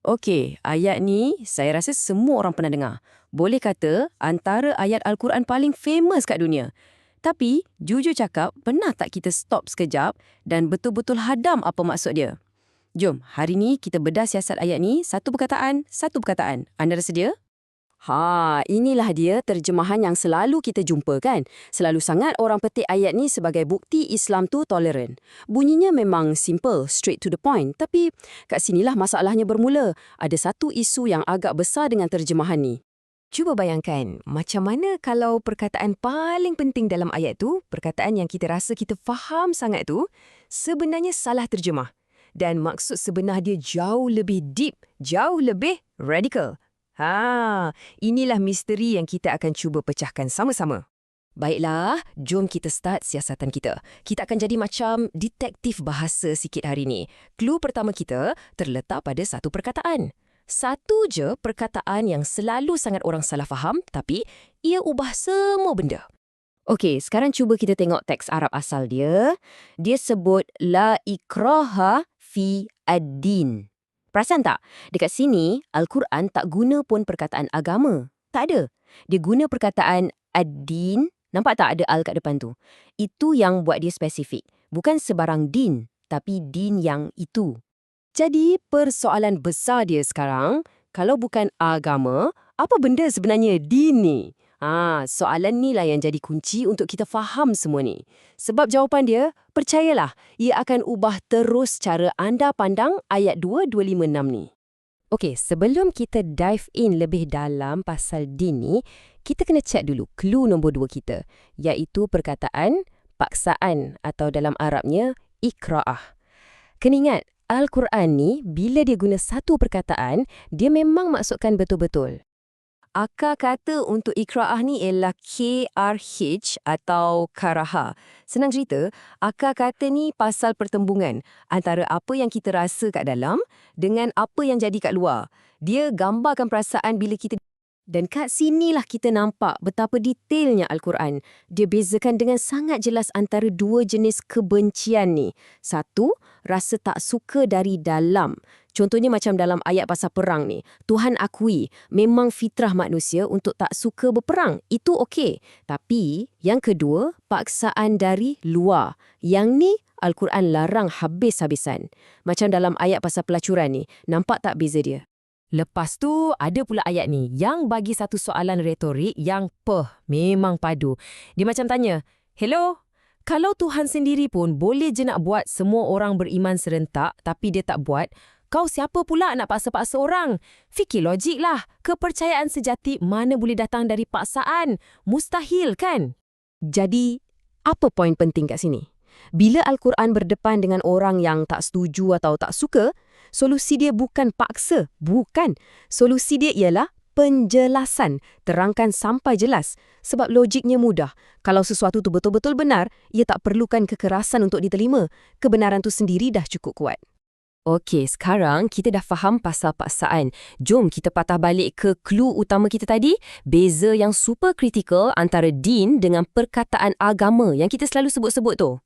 Okey, ayat ni saya rasa semua orang pernah dengar. Boleh kata antara ayat Al-Quran paling famous kat dunia. Tapi, jujur cakap, pernah tak kita stop sekejap dan betul-betul hadam apa maksud dia? Jom, hari ni kita bedah siasat ayat ni satu perkataan, satu perkataan. Anda sedia? Ha, inilah dia terjemahan yang selalu kita jumpa kan. Selalu sangat orang petik ayat ni sebagai bukti Islam tu toleran. Bunyinya memang simple, straight to the point. Tapi kat sinilah masalahnya bermula. Ada satu isu yang agak besar dengan terjemahan ni. Cuba bayangkan, macam mana kalau perkataan paling penting dalam ayat tu, perkataan yang kita rasa kita faham sangat tu, sebenarnya salah terjemah. Dan maksud sebenar dia jauh lebih deep, jauh lebih radical. Ha, inilah misteri yang kita akan cuba pecahkan sama-sama. Baiklah, jom kita start siasatan kita. Kita akan jadi macam detektif bahasa sikit hari ni. Clue pertama kita terletak pada satu perkataan. Satu je perkataan yang selalu sangat orang salah faham, tapi ia ubah semua benda. Okey, sekarang cuba kita tengok teks Arab asal dia. Dia sebut la ikraha fi ad-din. Perasan tak? Dekat sini, Al-Quran tak guna pun perkataan agama. Tak ada. Dia guna perkataan ad-din. Nampak tak ada al kat depan tu? Itu yang buat dia spesifik. Bukan sebarang din, tapi din yang itu. Jadi, persoalan besar dia sekarang, kalau bukan agama, apa benda sebenarnya din ni? Ha, soalan ni lah yang jadi kunci untuk kita faham semua ni. Sebab jawapan dia, percayalah, ia akan ubah terus cara anda pandang ayat 2.256 ni. Okey, sebelum kita dive in lebih dalam pasal din ni, kita kena cek dulu clue nombor dua kita, iaitu perkataan paksaan atau dalam Arabnya ikra'ah. Kena ingat, Al-Quran ni, bila dia guna satu perkataan, dia memang maksudkan betul-betul. Akar kata untuk ikra'ah ni ialah KRH atau karaha. Senang cerita, akar kata ni pasal pertembungan antara apa yang kita rasa kat dalam dengan apa yang jadi kat luar. Dia gambarkan perasaan bila kita dan kat sinilah kita nampak betapa detailnya Al-Quran. Dia bezakan dengan sangat jelas antara dua jenis kebencian ni. Satu, rasa tak suka dari dalam. Contohnya macam dalam ayat pasal perang ni. Tuhan akui memang fitrah manusia untuk tak suka berperang. Itu okey. Tapi yang kedua, paksaan dari luar. Yang ni Al-Quran larang habis-habisan. Macam dalam ayat pasal pelacuran ni. Nampak tak beza dia? Lepas tu, ada pula ayat ni yang bagi satu soalan retorik yang peh, memang padu. Dia macam tanya, Hello, kalau Tuhan sendiri pun boleh je nak buat semua orang beriman serentak tapi dia tak buat, kau siapa pula nak paksa-paksa orang? Fikir logik lah. Kepercayaan sejati mana boleh datang dari paksaan? Mustahil kan? Jadi, apa poin penting kat sini? Bila Al-Quran berdepan dengan orang yang tak setuju atau tak suka, Solusi dia bukan paksa, bukan. Solusi dia ialah penjelasan, terangkan sampai jelas. Sebab logiknya mudah. Kalau sesuatu tu betul-betul benar, ia tak perlukan kekerasan untuk diterima. Kebenaran tu sendiri dah cukup kuat. Okey, sekarang kita dah faham pasal paksaan. Jom kita patah balik ke clue utama kita tadi, beza yang super kritikal antara din dengan perkataan agama yang kita selalu sebut-sebut tu.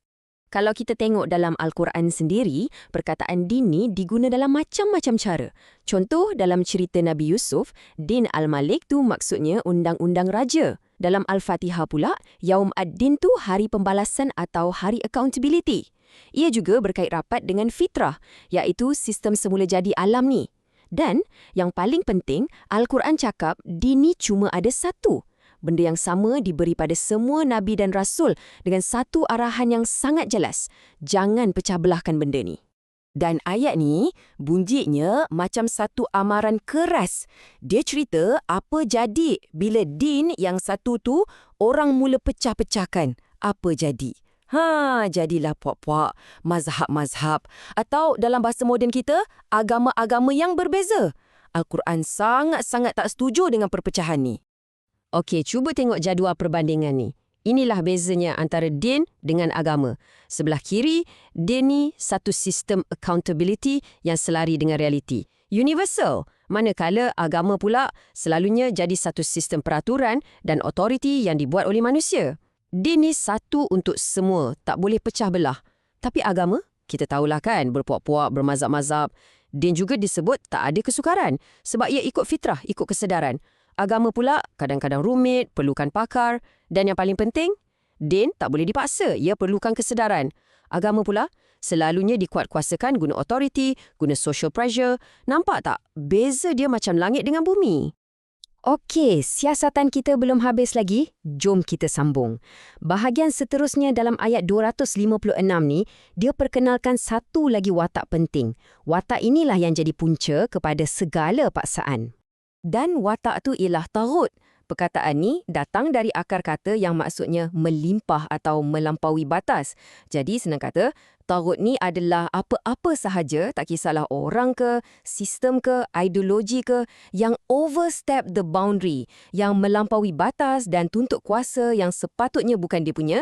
Kalau kita tengok dalam Al-Quran sendiri, perkataan din ni diguna dalam macam-macam cara. Contoh, dalam cerita Nabi Yusuf, din Al-Malik tu maksudnya undang-undang raja. Dalam Al-Fatihah pula, Yaum Ad-Din tu hari pembalasan atau hari accountability. Ia juga berkait rapat dengan fitrah, iaitu sistem semula jadi alam ni. Dan, yang paling penting, Al-Quran cakap din ni cuma ada satu – benda yang sama diberi pada semua nabi dan rasul dengan satu arahan yang sangat jelas. Jangan pecah belahkan benda ni. Dan ayat ni bunyinya macam satu amaran keras. Dia cerita apa jadi bila din yang satu tu orang mula pecah-pecahkan. Apa jadi? Ha, jadilah puak-puak, mazhab-mazhab. Atau dalam bahasa moden kita, agama-agama yang berbeza. Al-Quran sangat-sangat tak setuju dengan perpecahan ni. Okey, cuba tengok jadual perbandingan ni. Inilah bezanya antara din dengan agama. Sebelah kiri, din ni satu sistem accountability yang selari dengan realiti. Universal, manakala agama pula selalunya jadi satu sistem peraturan dan otoriti yang dibuat oleh manusia. Din ni satu untuk semua, tak boleh pecah belah. Tapi agama, kita tahulah kan, berpuak-puak, bermazhab-mazhab. Din juga disebut tak ada kesukaran sebab ia ikut fitrah, ikut kesedaran. Agama pula kadang-kadang rumit, perlukan pakar. Dan yang paling penting, Din tak boleh dipaksa, ia perlukan kesedaran. Agama pula selalunya dikuatkuasakan guna authority, guna social pressure. Nampak tak? Beza dia macam langit dengan bumi. Okey, siasatan kita belum habis lagi. Jom kita sambung. Bahagian seterusnya dalam ayat 256 ni, dia perkenalkan satu lagi watak penting. Watak inilah yang jadi punca kepada segala paksaan. Dan watak tu ialah tarut. Perkataan ni datang dari akar kata yang maksudnya melimpah atau melampaui batas. Jadi senang kata, tarut ni adalah apa-apa sahaja, tak kisahlah orang ke, sistem ke, ideologi ke, yang overstep the boundary, yang melampaui batas dan tuntut kuasa yang sepatutnya bukan dia punya,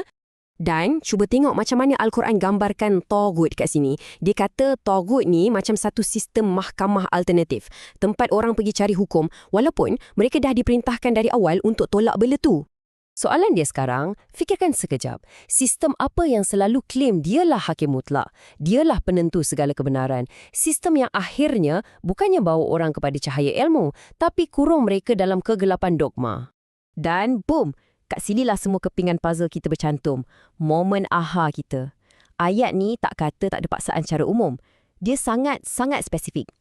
dan cuba tengok macam mana Al-Quran gambarkan Togut kat sini. Dia kata Togut ni macam satu sistem mahkamah alternatif. Tempat orang pergi cari hukum walaupun mereka dah diperintahkan dari awal untuk tolak bela tu. Soalan dia sekarang, fikirkan sekejap. Sistem apa yang selalu klaim dialah hakim mutlak? Dialah penentu segala kebenaran. Sistem yang akhirnya bukannya bawa orang kepada cahaya ilmu, tapi kurung mereka dalam kegelapan dogma. Dan boom, Kat sinilah semua kepingan puzzle kita bercantum. Momen aha kita. Ayat ni tak kata tak ada paksaan secara umum. Dia sangat-sangat spesifik.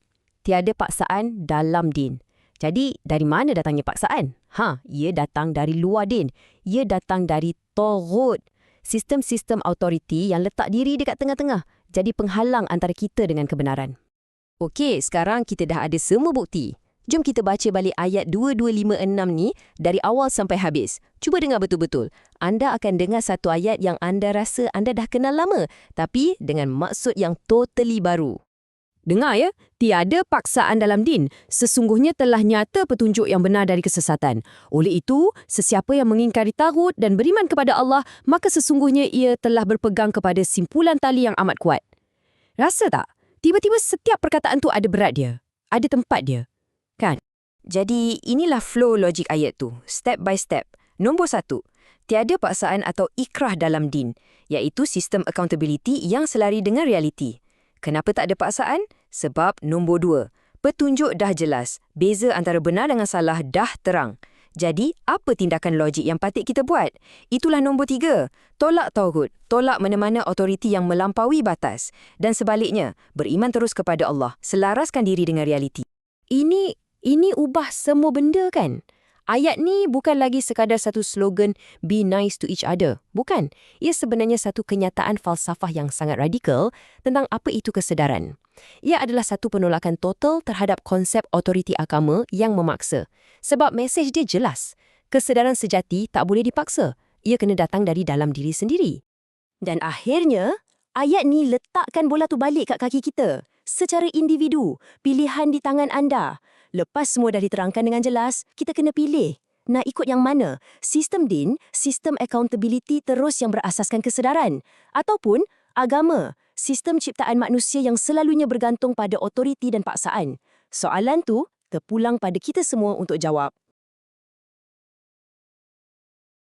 Tiada paksaan dalam din. Jadi, dari mana datangnya paksaan? Ha, ia datang dari luar din. Ia datang dari Toghut. Sistem-sistem autoriti yang letak diri dekat tengah-tengah. Jadi penghalang antara kita dengan kebenaran. Okey, sekarang kita dah ada semua bukti. Jom kita baca balik ayat 2256 ni dari awal sampai habis. Cuba dengar betul-betul. Anda akan dengar satu ayat yang anda rasa anda dah kenal lama, tapi dengan maksud yang totally baru. Dengar ya, tiada paksaan dalam din. Sesungguhnya telah nyata petunjuk yang benar dari kesesatan. Oleh itu, sesiapa yang mengingkari tagut dan beriman kepada Allah, maka sesungguhnya ia telah berpegang kepada simpulan tali yang amat kuat. Rasa tak? Tiba-tiba setiap perkataan tu ada berat dia. Ada tempat dia. Kan? Jadi inilah flow logik ayat tu, step by step. Nombor satu, tiada paksaan atau ikrah dalam din, iaitu sistem accountability yang selari dengan realiti. Kenapa tak ada paksaan? Sebab nombor dua, petunjuk dah jelas, beza antara benar dengan salah dah terang. Jadi, apa tindakan logik yang patut kita buat? Itulah nombor tiga. Tolak tauhid, tolak mana-mana otoriti yang melampaui batas. Dan sebaliknya, beriman terus kepada Allah, selaraskan diri dengan realiti. Ini ini ubah semua benda kan? Ayat ni bukan lagi sekadar satu slogan be nice to each other. Bukan. Ia sebenarnya satu kenyataan falsafah yang sangat radikal tentang apa itu kesedaran. Ia adalah satu penolakan total terhadap konsep otoriti agama yang memaksa. Sebab mesej dia jelas. Kesedaran sejati tak boleh dipaksa. Ia kena datang dari dalam diri sendiri. Dan akhirnya, ayat ni letakkan bola tu balik kat kaki kita. Secara individu, pilihan di tangan anda. Lepas semua dah diterangkan dengan jelas, kita kena pilih. Nak ikut yang mana? Sistem din, sistem accountability terus yang berasaskan kesedaran. Ataupun agama, sistem ciptaan manusia yang selalunya bergantung pada otoriti dan paksaan. Soalan tu terpulang pada kita semua untuk jawab.